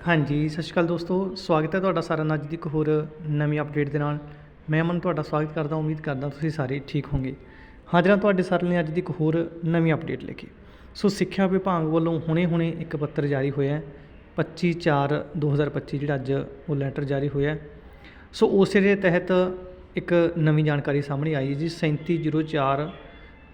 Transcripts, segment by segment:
ਹਾਂਜੀ, ਸਤਿ ਸ਼੍ਰੀ ਅਕਾਲ ਦੋਸਤੋ। ਸਵਾਗਤ ਹੈ ਤੁਹਾਡਾ ਸਾਰਿਆਂ ਦਾ ਅੱਜ ਦੀ ਇੱਕ ਹੋਰ ਨਵੀਂ ਅਪਡੇਟ ਦੇ ਨਾਲ। ਮੈਂ ਅਮਨ, ਤੁਹਾਡਾ ਸਵਾਗਤ ਕਰਦਾ, ਉਮੀਦ ਕਰਦਾ ਤੁਸੀਂ ਸਾਰੇ ਠੀਕ ਹੋਵੋਗੇ। ਹਾਜ਼ਰਾਂ ਤੁਹਾਡੇ ਸਾਰਿਆਂ ਲਈ ਅੱਜ ਦੀ ਇੱਕ ਹੋਰ ਨਵੀਂ ਅਪਡੇਟ ਲੈ ਕੇ। ਸੋ, ਸਿੱਖਿਆ ਵਿਭਾਗ ਵੱਲੋਂ ਹੁਣੇ-ਹੁਣੇ ਇੱਕ ਪੱਤਰ ਜਾਰੀ ਹੋਇਆ ਹੈ। 25 4 2025 ਜਿਹੜਾ ਅੱਜ ਉਹ ਲੈਟਰ ਜਾਰੀ ਹੋਇਆ ਸੋ, ਉਸੇ ਦੇ ਤਹਿਤ ਇੱਕ ਨਵੀਂ ਜਾਣਕਾਰੀ ਸਾਹਮਣੇ ਆਈ ਹੈ ਜੀ 3704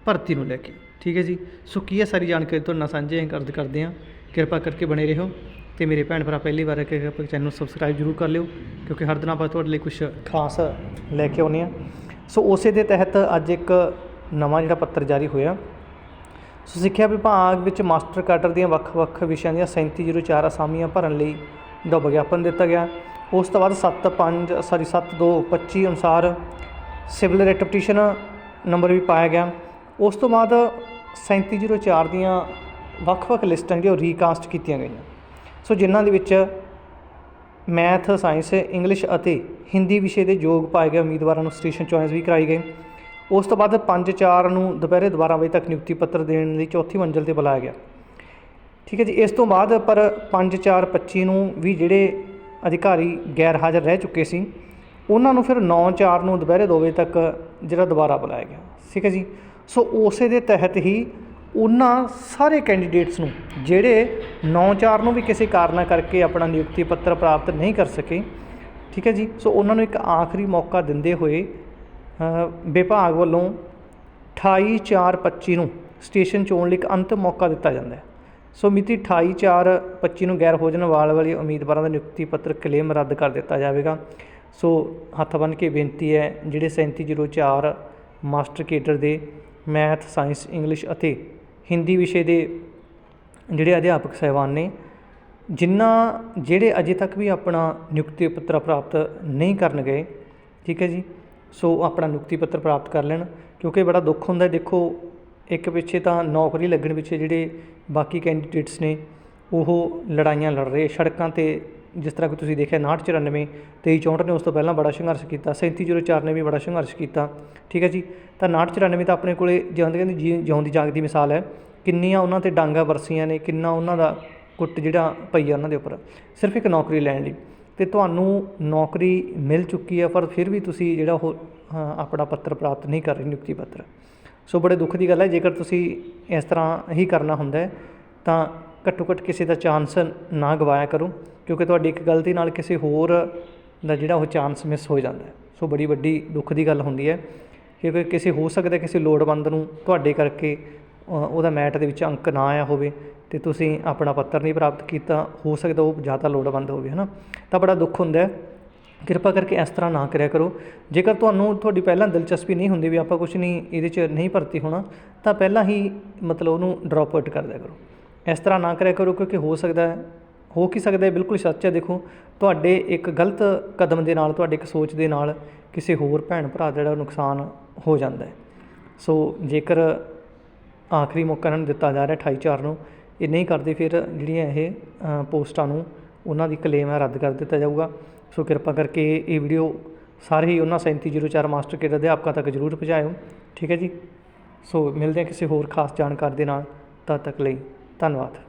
ਭਰਤੀ ਨੂੰ ਲੈ ਕੇ। ਠੀਕ ਹੈ ਜੀ? ਸੋ, ਕੀ ਹੈ ਸਾਰੀ ਜਾਣਕਾਰੀ ਤੁਹਾਡੇ ਨਾਲ ਸਾਂਝੇ ਕਰ ਕਰਦੇ ਹਾਂ। ਕਿਰਪਾ ਕਰਕੇ ਬਣੇ ਰਹੋ। ਤੇ ਮੇਰੇ ਭੈਣ ਭਰਾ ਪਹਿਲੀ ਵਾਰ ਕਿ ਆਪਾਂ ਚੈਨਲ ਨੂੰ ਸਬਸਕ੍ਰਾਈਬ ਜ਼ਰੂਰ ਕਰ ਲਿਓ, ਕਿਉਂਕਿ ਹਰ ਦਿਨ ਆਪਾਂ ਤੁਹਾਡੇ ਲਈ ਕੁਝ ਖਾਸ ਲੈ ਕੇ ਆਉਂਦੇ ਹਾਂ। ਸੋ ਉਸੇ ਦੇ ਤਹਿਤ ਅੱਜ ਇੱਕ ਨਵਾਂ ਜਿਹੜਾ ਪੱਤਰ ਜਾਰੀ ਹੋਇਆ। ਸੋ ਸਿੱਖਿਆ ਵਿਭਾਗ ਵਿੱਚ ਮਾਸਟਰ ਕਾਡਰ ਦੀਆਂ ਵੱਖ-ਵੱਖ ਵਿਸ਼ਿਆਂ ਦੀਆਂ 3704 ਅਸਾਮੀਆਂ ਭਰਨ ਲਈ ਦਾ ਵਿਗਿਆਪਨ ਦਿੱਤਾ ਗਿਆ। ਉਸ ਤੋਂ ਬਾਅਦ 7-5 ਸੌਰੀ 7-2-25 ਅਨੁਸਾਰ ਸਿਵਲ ਰਿਟ ਪਟੀਸ਼ਨ ਨੰਬਰ ਵੀ ਪਾਇਆ ਗਿਆ। ਉਸ ਤੋਂ ਬਾਅਦ 3704 ਦੀਆਂ ਵੱਖ-ਵੱਖ ਲਿਸਟਾਂ ਜਿਹੜੀਆਂ ਉਹ ਰੀਕਾਸਟ ਕੀਤੀਆਂ ਗਈਆਂ। ਸੋ ਜਿਨ੍ਹਾਂ ਦੇ ਵਿੱਚ ਮੈਥ, ਸਾਇੰਸ, ਇੰਗਲਿਸ਼ ਅਤੇ ਹਿੰਦੀ ਵਿਸ਼ੇ ਦੇ ਯੋਗ ਪਾਏ ਗਏ ਉਮੀਦਵਾਰਾਂ ਨੂੰ ਸਟੇਸ਼ਨ ਚੁਆਇਸ ਵੀ ਕਰਾਈ ਗਈ ਉਸ ਤੋਂ ਬਾਅਦ 5-4 ਨੂੰ ਦੁਪਹਿਰੇ 12 ਵਜੇ ਤੱਕ ਨਿਯੁਕਤੀ ਪੱਤਰ ਦੇਣ ਲਈ ਚੌਥੀ ਮੰਜ਼ਲ ਤੇ ਬੁਲਾਇਆ ਗਿਆ। ਠੀਕ ਹੈ ਜੀ, ਇਸ ਤੋਂ ਬਾਅਦ ਪਰ 5-4-25 ਨੂੰ ਵੀ ਜਿਹੜੇ ਅਧਿਕਾਰੀ ਗੈਰ ਹਾਜ਼ਰ ਰਹਿ ਚੁੱਕੇ ਸੀ, ਉਹਨਾਂ ਨੂੰ ਫਿਰ 9-4 ਨੂੰ ਦੁਪਹਿਰੇ 2 ਵਜੇ ਤੱਕ ਜਿਹੜਾ ਦੁਬਾਰਾ ਬੁਲਾਇਆ ਗਿਆ। ਠੀਕ ਹੈ ਜੀ, ਸੋ ਉਸੇ ਦੇ ਤਹਿਤ ਹੀ ਉਹਨਾਂ ਸਾਰੇ ਕੈਂਡੀਡੇਟਸ ਨੂੰ, ਜਿਹੜੇ 9-4 ਨੂੰ ਵੀ ਕਿਸੇ ਕਾਰਨਾ ਕਰਕੇ ਆਪਣਾ ਨਿਯੁਕਤੀ ਪੱਤਰ ਪ੍ਰਾਪਤ ਨਹੀਂ ਕਰ ਸਕੇ, ਠੀਕ ਹੈ ਜੀ? ਸੋ ਉਹਨਾਂ ਨੂੰ ਇੱਕ ਆਖਰੀ ਮੌਕਾ ਦਿੰਦੇ ਹੋਏ ਵਿਭਾਗ ਵੱਲੋਂ 28/4/25 ਨੂੰ ਸਟੇਸ਼ਨ ਚੋਣ ਲਈ ਇੱਕ ਅੰਤਿਮ ਮੌਕਾ ਦਿੱਤਾ ਜਾਂਦਾ ਹੈ। ਸੋ ਮਿਤੀ 28/4/25 ਨੂੰ ਗੈਰ ਹੋ ਵਾਲ ਵਾਲੇ ਉਮੀਦਵਾਰਾਂ ਦਾ ਨਿਯੁਕਤੀ ਪੱਤਰ ਕਲੇਮ ਰੱਦ ਕਰ ਦਿੱਤਾ ਜਾਵੇਗਾ। ਸੋ ਹੱਥ ਬੰਨ੍ਹ ਕੇ ਬੇਨਤੀ ਹੈ, ਜਿਹੜੇ 3704 ਮਾਸਟਰ ਕੇਡਰ ਦੇ ਮੈਥ, ਸਾਇੰਸ, ਇੰਗਲਿਸ਼ ਅਤੇ ਹਿੰਦੀ ਵਿਸ਼ੇ ਦੇ ਜਿਹੜੇ ਅਧਿਆਪਕ ਸਾਹਿਬਾਨ ਨੇ ਜਿਨ੍ਹਾਂ ਜਿਹੜੇ ਅਜੇ ਤੱਕ ਵੀ ਆਪਣਾ ਨਿਯੁਕਤੀ ਪੱਤਰ ਪ੍ਰਾਪਤ ਨਹੀਂ ਕਰਨ ਗਏ, ਠੀਕ ਹੈ ਜੀ, ਸੋ ਆਪਣਾ ਨਿਯੁਕਤੀ ਪੱਤਰ ਪ੍ਰਾਪਤ ਕਰ ਲੈਣ, ਕਿਉਂਕਿ ਬੜਾ ਦੁੱਖ ਹੁੰਦਾ ਦੇਖੋ, ਇੱਕ ਪਿੱਛੇ ਤਾਂ ਨੌਕਰੀ ਲੱਗਣ ਪਿੱਛੇ ਜਿਹੜੇ ਬਾਕੀ ਕੈਂਡੀਡੇਟਸ ਨੇ, ਉਹ ਲੜਾਈਆਂ ਲੜ ਰਹੇ, ਸੜਕਾਂ ਤੇ ਜਿਸ ਤਰ੍ਹਾਂ ਕਿ ਤੁਸੀਂ ਦੇਖਿਆ 5994 2364 ਨੇ ਉਸ ਤੋਂ ਪਹਿਲਾਂ ਬੜਾ ਸੰਘਰਸ਼ ਕੀਤਾ 3704 ਨੇ ਵੀ ਬੜਾ ਸੰਘਰਸ਼ ਕੀਤਾ, ਠੀਕ ਹੈ ਜੀ? ਤਾਂ 5994 ਤਾਂ ਆਪਣੇ ਕੋਲੇ ਜਿਉਂਦੇ ਕਹਿੰਦੇ ਜੀ, ਜਿਉਂਦੀ ਜਾਗਦੀ ਮਿਸਾਲ ਹੈ, ਕਿੰਨੀਆਂ ਉਹਨਾਂ ਤੇ ਡਾਂਗਾ ਵਰਸੀਆਂ ਨੇ, ਕਿੰਨਾ ਉਹਨਾਂ ਦਾ ਕੁੱਟ ਜਿਹੜਾ ਪਈ ਆ ਉਹਨਾਂ ਦੇ ਉੱਪਰ, ਸਿਰਫ ਇੱਕ ਨੌਕਰੀ ਲੈਣ ਲਈ। ਤੇ ਤੁਹਾਨੂੰ ਨੌਕਰੀ ਮਿਲ ਚੁੱਕੀ ਹੈ ਪਰ ਫਿਰ ਵੀ ਤੁਸੀਂ ਜਿਹੜਾ ਉਹ ਆਪਣਾ ਪੱਤਰ ਪ੍ਰਾਪਤ ਨਹੀਂ ਕਰ ਰਹੇ, ਨਿਯੁਕਤੀ ਪੱਤਰ। ਸੋ ਬੜੇ ਦੁੱਖ ਦੀ ਗੱਲ ਹੈ, ਜੇਕਰ ਤੁਸੀਂ ਇਸ ਤਰ੍ਹਾਂ ਹੀ ਕਰਨਾ ਹੁੰਦਾ ਤਾਂ ਘੱਟੋ ਘੱਟ ਕਿਸੇ ਦਾ ਚਾਂਸ ਨਾ ਗਵਾਇਆ ਕਰੋ, ਕਿਉਂਕਿ ਤੁਹਾਡੀ ਇੱਕ ਗਲਤੀ ਨਾਲ ਕਿਸੇ ਹੋਰ ਦਾ ਜਿਹੜਾ ਉਹ ਚਾਂਸ ਮਿਸ ਹੋ ਜਾਂਦਾ ਸੋ ਬੜੀ ਵੱਡੀ ਦੁੱਖ ਦੀ ਗੱਲ ਹੁੰਦੀ ਹੈ ਕਿਉਂਕਿ ਕਿਸੇ ਹੋ ਸਕਦਾ ਕਿਸੇ ਲੋੜਵੰਦ ਨੂੰ ਤੁਹਾਡੇ ਕਰਕੇ ਉਹਦਾ ਮੈਟ ਦੇ ਵਿੱਚ ਅੰਕ ਨਾ ਆਇਆ ਹੋਵੇ ਤੇ ਤੁਸੀਂ ਆਪਣਾ ਪੱਤਰ ਨਹੀਂ ਪ੍ਰਾਪਤ ਕੀਤਾ, ਹੋ ਸਕਦਾ ਉਹ ਜ਼ਿਆਦਾ ਲੋੜਵੰਦ ਹੋਵੇ, ਹਨਾ? ਤਾਂ ਬੜਾ ਦੁੱਖ ਹੁੰਦਾ ਹੈ। ਕਿਰਪਾ ਕਰਕੇ ਇਸ ਤਰ੍ਹਾਂ ਨਾ ਕਰਿਆ ਕਰੋ। ਜੇਕਰ ਤੁਹਾਨੂੰ ਤੁਹਾਡੀ ਪਹਿਲਾਂ ਦਿਲਚਸਪੀ ਨਹੀਂ ਹੁੰਦੀ ਵੀ ਆਪਾਂ ਕੁਝ ਨਹੀਂ, ਇਹਦੇ 'ਚ ਨਹੀਂ ਭਰਤੀ ਹੋਣਾ, ਤਾਂ ਪਹਿਲਾਂ ਹੀ ਮਤਲਬ ਉਹਨੂੰ ਡ੍ਰੌਪ ਆਊਟ ਕਰ ਦਿਆ ਕਰੋ। ਇਸ ਤਰ੍ਹਾਂ ਨਾ ਕਰਿਆ ਕਰੋ ਕਿਉਂਕਿ ਹੋ ਸਕਦਾ ਹੈ, ਹੋ ਕੀ ਸਕਦਾ ਬਿਲਕੁਲ ਸੱਚ ਹੈ। ਦੇਖੋ, ਤੁਹਾਡੇ ਇੱਕ ਗਲਤ ਕਦਮ ਦੇ ਨਾਲ, ਤੁਹਾਡੇ ਇੱਕ ਸੋਚ ਦੇ ਨਾਲ ਕਿਸੇ ਹੋਰ ਭੈਣ ਭਰਾ ਦਾ ਜਿਹੜਾ ਨੁਕਸਾਨ ਹੋ ਜਾਂਦਾ ਹੈ। ਸੋ ਜੇਕਰ ਆਖਰੀ ਮੌਕਾ ਇਹਨਾਂ ਨੂੰ ਦਿੱਤਾ ਜਾ ਰਿਹਾ 28 ਚਾਰ ਨੂੰ, ਇਹ ਨਹੀਂ ਕਰਦੇ, ਫਿਰ ਜਿਹੜੀਆਂ ਇਹ ਪੋਸਟਾਂ ਨੂੰ ਉਹਨਾਂ ਦੀ ਕਲੇਮ ਹੈ, ਰੱਦ ਕਰ ਦਿੱਤਾ ਜਾਊਗਾ। ਸੋ ਕਿਰਪਾ ਕਰਕੇ ਇਹ ਵੀਡੀਓ ਸਾਰੇ ਹੀ ਉਹਨਾਂ 3704 ਮਾਸਟਰ ਕੇਡਰ ਅਧਿਆਪਕਾਂ ਤੱਕ ਜ਼ਰੂਰ ਪਹੁੰਚਾਇਓ। ਠੀਕ ਹੈ ਜੀ। ਸੋ ਮਿਲਦੇ ਹਾਂ ਕਿਸੇ ਹੋਰ ਖਾਸ ਜਾਣਕਾਰੀ ਦੇ ਨਾਲ, ਤਦ ਤੱਕ ਲਈ ਧੰਨਵਾਦ।